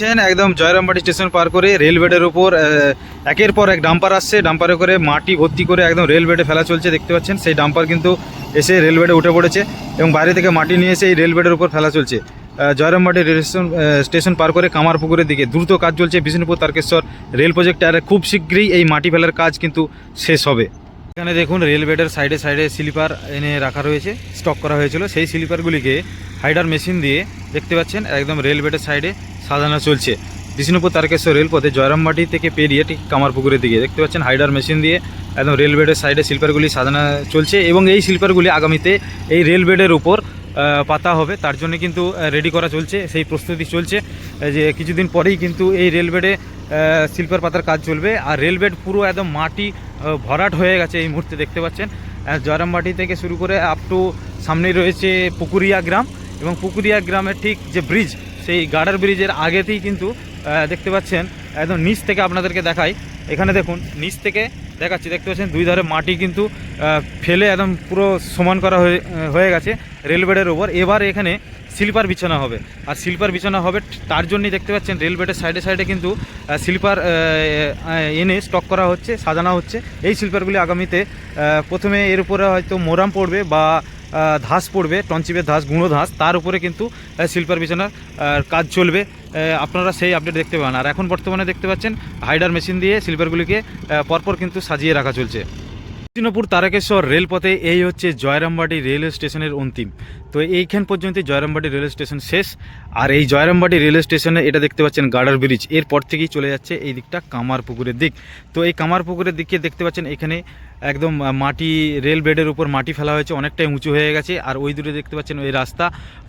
দেখছেন একদম জয়রামবাটি স্টেশন পার করে রেলবেডের আহ, একের পর এক ডাম্পার আসছে। ডাম্পারে করে মাটি ভর্তি করে একদম রেলবেডে ফেলা চলছে দেখতে পাচ্ছেন? সেই ডাম্পার কিন্তু এসে রেলবেডে উঠে পড়েছে এবং বাইরে থেকে মাটি নিয়ে এসে এই রেলবেডের উপর ফেলা চলছে। জয়রামবাটি স্টেশন স্টেশন পার করে কামারপুকুরের দিকে দ্রুত কাজ চলছে বিষ্ণুপুর তারকেশ্বর রেল প্রজেক্টে আর খুব শীঘ্রই এই মাটি ফেলার কাজ কিন্তু শেষ হবে। এখানে দেখুন রেলবেডের সাইডে সাইডে স্লিপার এনে রাখা রয়েছে স্টক করা হয়েছিল। সেই স্লিপারগুলিকে হাইডার মেশিন দিয়ে দেখতে পাচ্ছেন একদম রেলবেডের সাইডে সাজানো চলছে। বিষ্ণুপুর তারকেশ্বর রেলপথে জয়রামবাটি থেকে পেরিয়ে ঠিক কামারপুকুরের দিকে। দেখতে পাচ্ছেন হাইডার মেশিন দিয়ে একদম রেলবেডের সাইডে স্লিপারগুলি সাজানো চলছে এবং এই স্লিপারগুলি আগামীতে এই রেলবেডের উপর পাতা হবে। তার জন্য কিন্তু রেডি করা চলছে। সেই প্রস্তুতি চলছে। যে কিছুদিন পরেই কিন্তু এই রেলবেডে স্লিপার পাতার কাজ চলবে। আর রেলবেড পুরো একদম মাটি ভরাট হয়ে গেছে এই মুহূর্তে দেখতে পাচ্ছেন। জয়রামবাটি থেকে শুরু করে আপ টু সামনেই রয়েছে পুকুরিয়া গ্রাম এবং পুকুরিয়া গ্রামের ঠিক যে ব্রিজ সেই গার্ডার ব্রিজের আগেতেই কিন্তু দেখতে পাচ্ছেন, একদম নিচ থেকে আপনাদেরকে দেখাই। এখানে দেখুন, নিচ থেকে দেখাচ্ছি, দেখতে পাচ্ছেন, দুই ধারে মাটি কিন্তু ফেলে একদম পুরো সমান করা হয়ে গেছে রেলবেডের ওপর এবার এখানে স্লিপার বিছানা হবে। আর স্লিপার বিছানা হবে, তার জন্যই দেখতে পাচ্ছেন, রেলবেডের সাইডে সাইডে কিন্তু স্লিপার এনে স্টক করা হচ্ছে, সাজানো হচ্ছে। এই স্লিপারগুলি আগামীতে প্রথমে এর উপরে হয়তো মোরাম পড়বে বা ধাস পড়বে, টনচিপের ধাস, গুঁড়ো ধাস, তার উপরে কিন্তু শিল্পার বিছানার কাজ চলবে। আপনারা সেই আপডেট দেখতে পান। আর এখন বর্তমানে দেখতে পাচ্ছেন, হাইডার মেশিন দিয়ে শিল্পারগুলিকে পরপর কিন্তু সাজিয়ে রাখা চলছে। কৃষ্ণপুর তারকেশ্বর রেলপথে এই হচ্ছে জয়রামবাটি রেল স্টেশনের অন্তিম। তো এইখান পর্যন্ত জয়রামবাটি রেল স্টেশন শেষ। আর এই জয়রামবাটি রেল স্টেশনে এটা দেখতে পাচ্ছেন গার্ডার ব্রিজ। এরপর থেকেই চলে যাচ্ছে এই দিকটা কামারপুকুরের দিক। তো এই কামারপুকুরের দিকে দেখতে পাচ্ছেন এখানে একদম মাটি রেল বেডের উপর মাটি ফেলা হয়েছে, অনেকটাই উঁচু হয়ে গেছে। আর ওই দূরে দেখতে পাচ্ছেন ওই রাস্তা,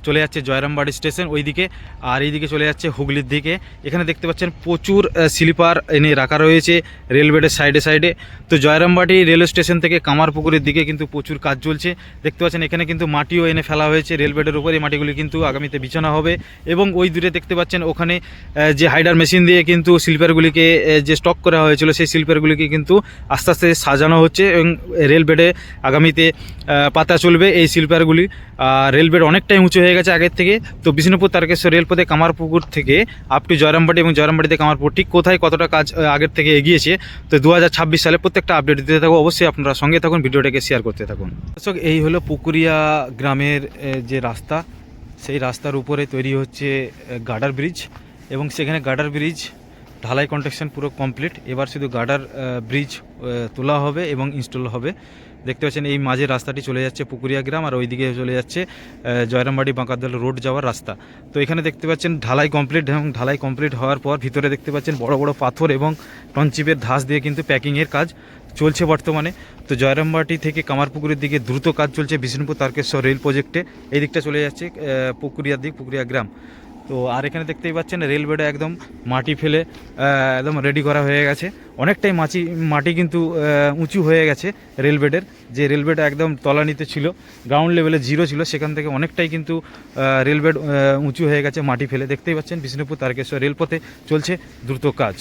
চলে যাচ্ছে জয়রামবাড়ি স্টেশন ওই দিকে আর এই দিকে চলে যাচ্ছে হুগলির দিকে। এখানে দেখতে পাচ্ছেন প্রচুর স্লিপার এনে রাখা রয়েছে রেল বেডের সাইডে সাইডে তো জয়রামবাটি রেল স্টেশন থেকে কামারপুকুরের দিকে কিন্তু প্রচুর কাজ চলছে। দেখতে পাচ্ছেন এখানে কিন্তু মাটিও এনে ফেলা হয়েছে রেল বেডের উপরে। এই মাটিগুলি কিন্তু আগামীতে বিছানা হবে। এবং ওই দূরে দেখতে পাচ্ছেন ওখানে যে হাইডার মেশিন দিয়ে কিন্তু স্লিপারগুলিকে যে স্টক করা হয়েছিল, সেই স্লিপারগুলিকে কিন্তু আস্তে আস্তে সাজানো হচ্ছে। এবং রেল বেডে আগামীতে পাতা চলবে এই স্লিপারগুলি আর রেল বেড অনেকটাই উঁচু হয়ে গেছে আগের থেকে। তো বিষ্ণুপুর, তারকেশ্বর রেলপথে, কামারপুকুর থেকে আপ টু জয়রামবাটি এবং জয়রামবাটিতে কামারপুর ঠিক কোথায় কতটা কাজ আগের থেকে এগিয়েছে, তো দু হাজার ছাব্বিশ সালে প্রত্যেকটা আপডেট দিতে থাকব অবশ্যই আপনারা সঙ্গে থাকুন, ভিডিওটাকে শেয়ার করতে থাকুন। দর্শক, এই হলো পুকুরিয়া গ্রামের যে রাস্তা, সেই রাস্তার উপরে তৈরি হচ্ছে গার্ডার ব্রিজ এবং সেখানে গার্ডার ব্রিজ ঢালাই কন্ট্রাকশন পুরো কমপ্লিট এবার শুধু গার্ডার ব্রিজ তোলা হবে এবং ইনস্টল হবে। দেখতে পাচ্ছেন এই মাঝের রাস্তাটি চলে যাচ্ছে পুকুরিয়া গ্রাম আর ওইদিকে চলে যাচ্ছে জয়রামবাড়ি বাঁকাদল রোড যাওয়ার রাস্তা। তো এখানে দেখতে পাচ্ছেন ঢালাই কমপ্লিট এবং ঢালাই কমপ্লিট হওয়ার পর ভিতরে দেখতে পাচ্ছেন বড় বড় পাথর এবং টনচিপের ধাস দিয়ে কিন্তু প্যাকিংয়ের কাজ চলছে বর্তমানে। তো জয়রামবাটি থেকে কামারপুকুরের দিকে দ্রুত কাজ চলছে বিষ্ণুপুর তারকেশ্বর রেল প্রজেক্টে এই দিকটা চলে যাচ্ছে পুকুরিয়ার দিক, পুকুরিয়া গ্রাম। তো আর এখানে দেখতেই পাচ্ছেন রেলবেডে একদম মাটি ফেলে একদম রেডি করা হয়ে গেছে। অনেকটাই মাটি মাটি কিন্তু উঁচু হয়ে গেছে রেলবেডের যে রেলবেড একদম তলানিতে ছিল গ্রাউন্ড লেভেলে জিরো ছিল, সেখান থেকে অনেকটাই কিন্তু রেলবেড উঁচু হয়ে গেছে মাটি ফেলে। দেখতেই পাচ্ছেন বিষ্ণুপুর তারকেশ্বর রেলপথে চলছে দ্রুত কাজ।